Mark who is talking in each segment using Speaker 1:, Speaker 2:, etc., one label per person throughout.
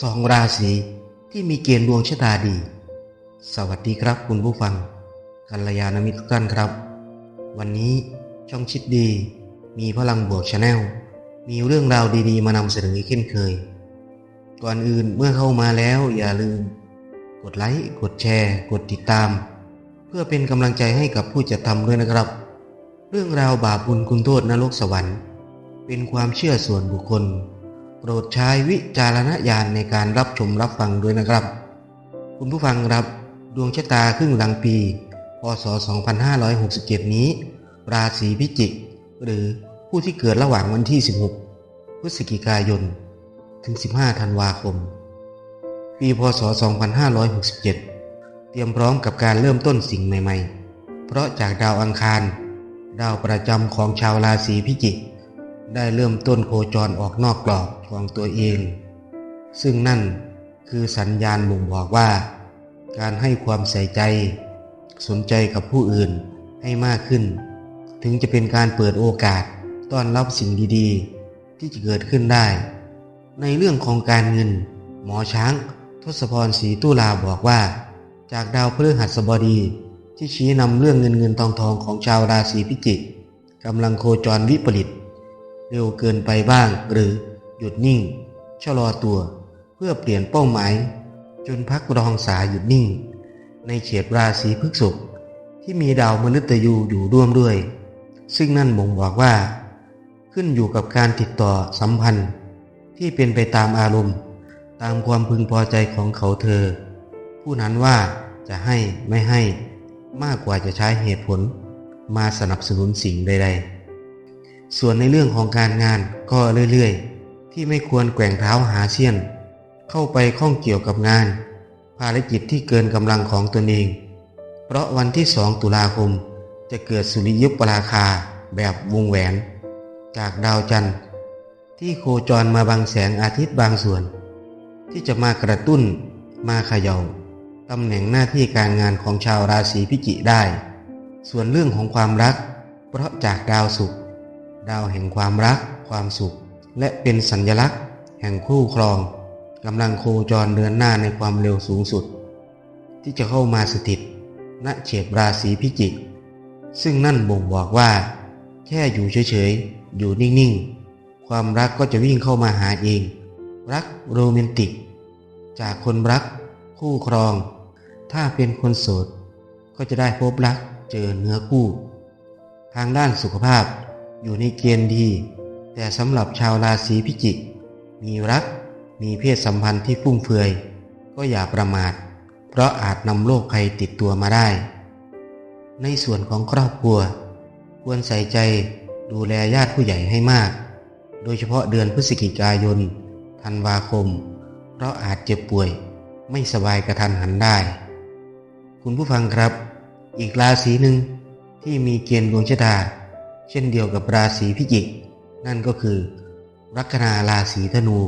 Speaker 1: สองราศีที่มีเกณฑ์ดวงชะตาดี สวัสดีครับคุณผู้ฟังกัลยาณมิตรทุกท่านครับ วันนี้ช่องชิดดี มีพลังบวกชาแนลมีเรื่องราวดีๆ มานำเสนออีกเช่นเคย ก่อนอื่นเมื่อเข้ามาแล้วอย่าลืม กดไลค์กดแชร์ กดติดตาม เพื่อเป็นกำลังใจให้กับผู้จัดทำด้วยนะครับ เรื่องราวบาปบุญคุณโทษนรกสวรรค์ เป็นความเชื่อส่วนบุคคล ปรดใช้วิจารณญาณในการรับชมรับฟังด้วยนะครับ คุณผู้ฟังครับ ดวงชะตาครึ่งหลังปี พศ 2567 นี้ ราศีพิจิก หรือผู้ที่เกิดระหว่างวันที่ 16 พฤศจิกายน ถึง 15 ธันวาคม ปีพศ 2567 เตรียมพร้อมกับการเริ่มต้นสิ่งใหม่ ๆ เพราะจากดาวอังคาร ดาวประจำของชาวราศีพิจิก ได้เริ่มต้นโคจรออกนอกกรอบของตัวเอง ซึ่งนั่นคือสัญญาณบ่งบอกว่า การให้ความใส่ใจ สนใจกับผู้อื่นให้มากขึ้น ถึงจะเป็นการเปิดโอกาสต้อนรับสิ่งดีๆ ที่จะเกิดขึ้นได้ ในเรื่องของการเงิน หมอช้างทศพรศรีตุลาบอกว่า จากดาวพฤหัสบดีที่ชี้นำเรื่องเงินเงินทองทองของชาวราศีพิจิกกำลังโคจรวิปริต เร็วเกินไปบ้าง หรือหยุดนิ่ง ชะลอตัว เพื่อเปลี่ยนเป้าหมาย จนพักรองสาหยุดนิ่ง ในเขตราศีพฤษภที่มีดาวมฤตยูอยู่ร่วมด้วย ซึ่งนั่นบ่งบอกว่า ขึ้นอยู่กับการติดต่อสัมพันธ์ ที่เป็นไปตามอารมณ์ ตามความพึงพอใจของเขาเธอ ผู้นั้นว่าจะให้ไม่ให้มากกว่าจะใช้เหตุผล มาสนับสนุนสิ่งใด ๆ ส่วนในเรื่องของการงานก็เรื่อยๆ ที่ไม่ควรแกว่งเท้าหาเสี้ยน เข้าไปข้องเกี่ยวกับงาน ภารกิจที่เกินกำลังของตนเอง เพราะวันที่สองตุลาคมจะเกิดสุริยุปราคาแบบวงแหวน จากดาวจันทร์ที่โคจรมาบังแสงอาทิตย์บางส่วน ที่จะมากระตุ้นมาเขย่าตำแหน่งหน้าที่การงานของชาวราศีพิจิได้ ส่วนเรื่องของความรัก เพราะจากดาวศุกร์ ดาวแห่งความรัก ความสุข และเป็นสัญลักษณ์ แห่งคู่ครองกำลังโคจรเดินหน้าในความเร็วสูงสุด ที่จะเข้ามาสถิตณเฉดราศีพิจิก ซึ่งนั่นบ่งบอกว่า แค่อยู่เฉยๆ อยู่นิ่งๆ ความรักก็จะวิ่งเข้ามาหาเอง รักโรแมนติก จากคนรัก คู่ครอง ถ้าเป็นคนโสด ก็จะได้พบรักเจอเนื้อคู่ ทางด้านสุขภาพ อยู่ในเกณฑ์ดี แต่สำหรับชาวราศีพิจิก มีรัก มีเพศสัมพันธ์ที่ฟุ่มเฟือย ก็อย่าประมาท เพราะอาจนำโรคภัยติดตัวมาได้ ในส่วนของครอบครัว ควรใส่ใจดูแลญาติผู้ใหญ่ให้มาก โดยเฉพาะเดือนพฤศจิกายน ธันวาคม เพราะอาจเจ็บป่วย ไม่สบายกระทันหันได้ คุณผู้ฟังครับ อีกราศีหนึ่งที่มีเกณฑ์ดวงชะตา เช่นเดียวกับราศีพิจิก นั่นก็คือ ลัคนาราศีธนู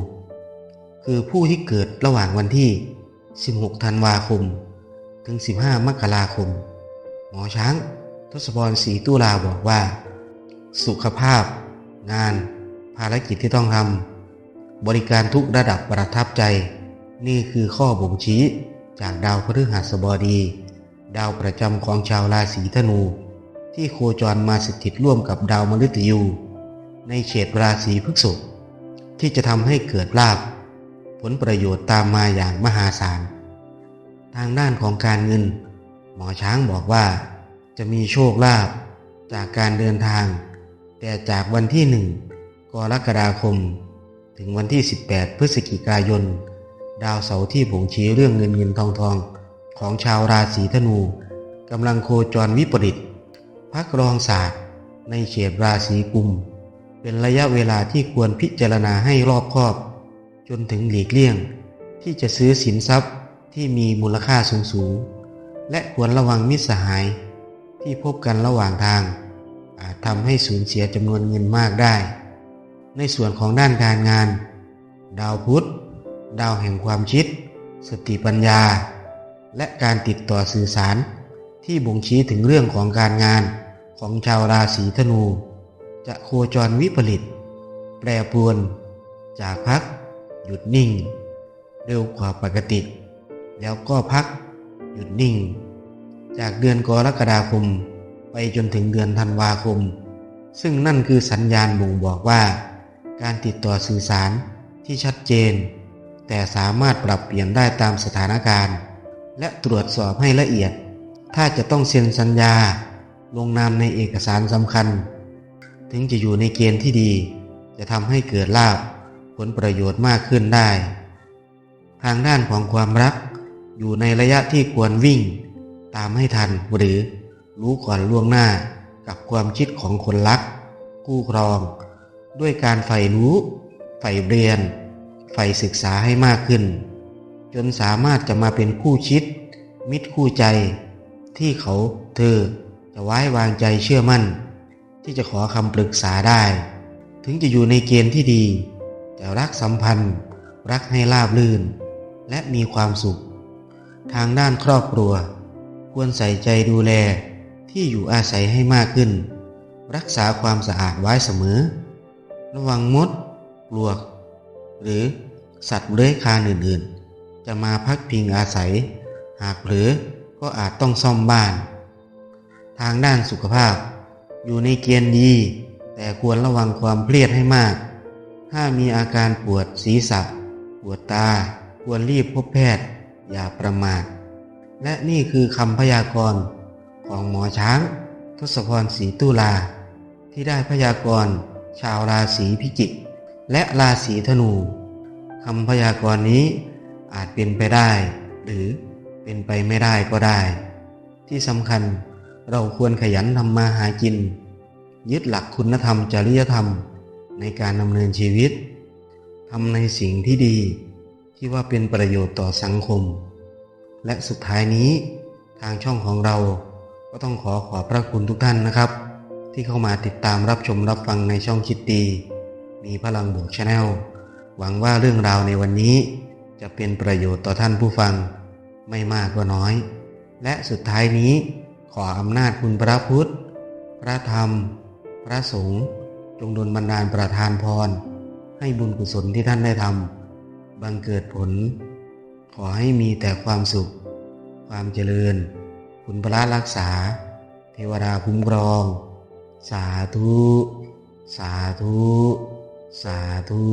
Speaker 1: คือผู้ที่เกิดระหว่างวันที่ 16 ธันวาคม ถึง 15 มกราคม หมอช้าง ทศพรศรีตุลาบอกว่า สุขภาพ งาน ภารกิจที่ต้องทำบริการทุกระดับประทับใจ นี่คือข้อบ่งชี้จากดาวพฤหัสบดี ดาวประจำของชาวราศีธนู ที่โคจรมาสถิตร่วมกับดาวมฤตยู ในเฉดราศีพฤษภที่จะทำให้เกิดลาภผลประโยชน์ตามมาอย่างมหาศาล ทางด้านของการเงิน หมอช้างบอกว่า จะมีโชคลาภจากการเดินทาง แต่จากวันที่หนึ่งกรกฎาคม ถึงวันที่ 18 พฤศจิกายน ดาวเสาร์ที่บ่งชี้เรื่องเงินเงินทองทองของชาวราศีธนูกำลังโคจรวิปริต พักรองศาสตร์ ในเฉดราศีกุม เป็นระยะเวลาที่ควรพิจารณาให้รอบคอบ จนถึงหลีกเลี่ยง ที่จะซื้อสินทรัพย์ที่มีมูลค่าสูงสูงและควรระวังมิตรสหาย ที่พบกันระหว่างทาง อาจทำให้สูญเสียจำนวนเงินมากได้ ในส่วนของด้านการงาน ดาวพุธดาวแห่งความคิด สติปัญญา และการติดต่อสื่อสารที่บ่งชี้ถึงเรื่องของการงาน ของชาวราศีธนู จะโคจรวิปริต แปรปรวน จากพัก หยุดนิ่ง เร็วกว่าปกติ แล้วก็พัก หยุดนิ่ง จากเดือนกรกฎาคม ไปจนถึงเดือนธันวาคม ซึ่งนั่นคือสัญญาณบ่งบอกว่า การติดต่อสื่อสารที่ชัดเจน แต่สามารถปรับเปลี่ยนได้ตามสถานการณ์ และตรวจสอบให้ละเอียด ถ้าจะต้องเซ็นสัญญา ลงนามในเอกสารสำคัญ ถึงจะอยู่ในเกณฑ์ที่ดี จะทำให้เกิดลาภผลประโยชน์มากขึ้นได้ ทางด้านของความรัก อยู่ในระยะที่ควรวิ่ง ตามให้ทันหรือรู้ก่อนล่วงหน้ากับความคิดของคนรัก คู่ครอง ด้วยการใฝ่รู้ใฝ่เรียนใฝ่ศึกษาให้มากขึ้น จนสามารถจะมาเป็นคู่ชิด มิตรคู่ใจ ที่เขาเธอ จะไว้วางใจเชื่อมั่น ที่จะขอคำปรึกษาได้ ถึงจะอยู่ในเกณฑ์ที่ดี แต่รักสัมพันธ์ รักให้ราบลื่น และมีความสุข ทางด้านครอบครัว ควรใส่ใจดูแลที่อยู่อาศัยให้มากขึ้น รักษาความสะอาดไว้เสมอ ระวังมดปลวก หรือสัตว์เลื้อยคลานอื่นๆ จะมาพักพิงอาศัย หากเผลอก็อาจต้องซ่อมบ้าน ทางด้านสุขภาพ อยู่ในเกณฑ์ดี แต่ควรระวังความเครียดให้มาก ถ้ามีอาการปวดศีรษะปวดตา ควรรีบพบแพทย์ อย่าประมาท และนี่คือคำพยากรณ์ของหมอช้าง ทศพรศรีตุลา ที่ได้พยากรณ์ชาวราศีพิจิก และราศีธนูคำพยากรณ์นี้อาจเป็นไปได้ หรือเป็นไปไม่ได้ก็ได้ ที่สำคัญ เราควรขยันทำมาหากิน ยึดหลักคุณธรรมจริยธรรมในการดำเนินชีวิตทำในสิ่งที่ดีที่ว่าเป็นประโยชน์ต่อสังคม และสุดท้ายนี้ทางช่องของเราก็ต้องขอขอบพระคุณทุกท่านนะครับ ที่เข้ามาติดตามรับชมรับฟังในช่องคิดดี มีพลังบวกชาแนลหวังว่าเรื่องราวในวันนี้ จะเป็นประโยชน์ต่อท่านผู้ฟัง ไม่มากก็น้อย และสุดท้ายนี้ ขออำนาจคุณพระพุทธ พระธรรม พระสงฆ์จงดลบันดาลประทานพร ให้บุญกุศลที่ท่านได้ทำบังเกิดผล ขอให้มีแต่ความสุข ความเจริญ คุณพระรักษา เทวดาคุ้มครอง สาธุ สาธุ สาธุ